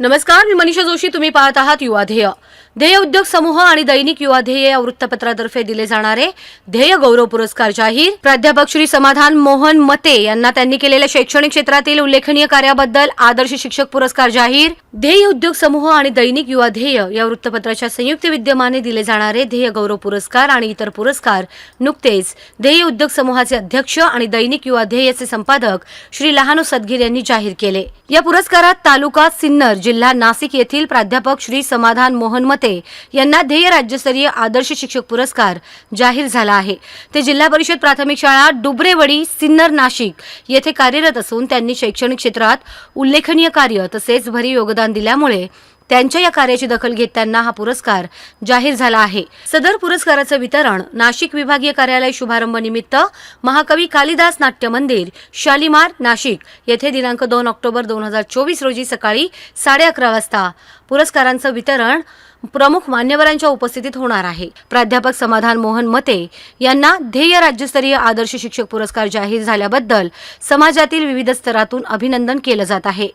नमस्कार मी मनीषा जोशी. तुम्ही पाहत आहात युवा ध्येय. ध्येय उद्योग समूह आणि दैनिक युवा ध्येय या वृत्तपत्रातर्फे दिले जाणारे ध्येय गौरव पुरस्कार जाहीर. प्राध्यापक श्री समाधान मोहन मते यांना त्यांनी केलेल्या शैक्षणिक क्षेत्रातील उल्लेखनीय कार्याबद्दल आदर्श शिक्षक पुरस्कार जाहीर. ध्येय उद्योग समूह आणि दैनिक युवा ध्येय या वृत्तपत्राच्या संयुक्त विद्यमाने दिले जाणारे ध्येय गौरव पुरस्कार आणि इतर पुरस्कार नुकतेच ध्येय उद्योग समूहाचे अध्यक्ष आणि दैनिक युवा ध्येयचे संपादक श्री लहानू सदगीर यांनी जाहीर केले. या पुरस्कारात तालुका सिन्नर जिल्हा नाशिक येथील प्राध्यापक श्री समाधान मोहन मते यांना ध्येय राज्यस्तरीय आदर्श शिक्षक पुरस्कार जाहीर झाला आहे. ते जिल्हा परिषद प्राथमिक शाळा डुबरेवडी सिन्नर नाशिक येथे कार्यरत असून त्यांनी शैक्षणिक क्षेत्रात उल्लेखनीय कार्य तसेच भरी योगदान योगदान दिल्यामुळे त्यांच्या या कार्याची दखल घेत त्यांना हा पुरस्कार जाहीर झाला आहे. सदर पुरस्काराचं वितरण नाशिक विभागीय कार्यालय शुभारंभ निमित्त महाकवी कालिदास नाट्य मंदिर शालिमार नाशिक येथे दिनांक दोन ऑक्टोबर दोन हजार चोवीस रोजी सकाळी साडे अकरा वाजता पुरस्कारांचं वितरण प्रमुख मान्यवरांच्या उपस्थितीत होणार आहे. प्राध्यापक समाधान मोहन मते यांना ध्येय राज्यस्तरीय आदर्श शिक्षक पुरस्कार जाहीर झाल्याबद्दल समाजातील विविध स्तरातून अभिनंदन केलं जात आहे.